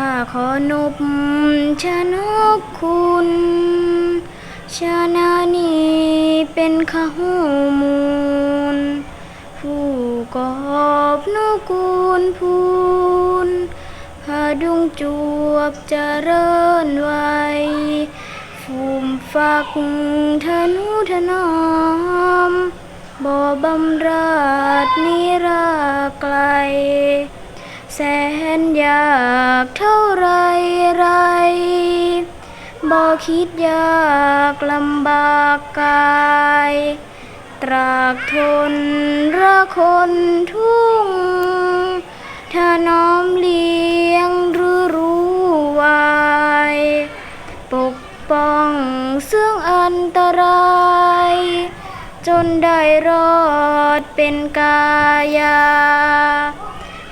ข้าขอนบชนกคุณ ชานานีเป็นข้าหูมูล ผู้กอบนุกูลพูนพาดุงจวบจเริญไวฟูมฟักธนุถนอมบ่บำราดนิราไกล แสนยากเท่าไรไรบ่คิดยากลำบากกาย ตรากทนระคนทุ่ง ถ้าน้อมเลี้ยงรือรู้ไวปกป้องซึ่งอันตราย จนได้รอดเป็นกายา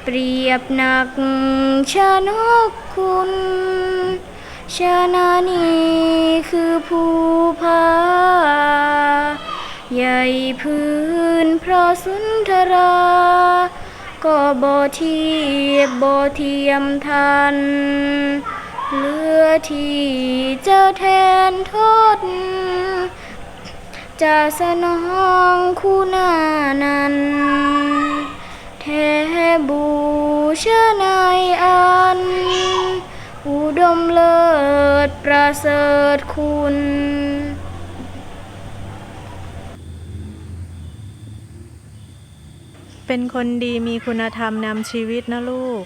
เปรียบหนักชนกคุณ ชนานีคือผู้พาใหญ่พื้นพระสุนทรา ก็บ่เทียบบ่เทียมทันเลือที่จะแทนทดจะสนองคุณานันแท้บู ชะนายอัน อุดมเลิศประเสริฐคุณเป็นคนดีมีคุณธรรมนำชีวิตนะลูก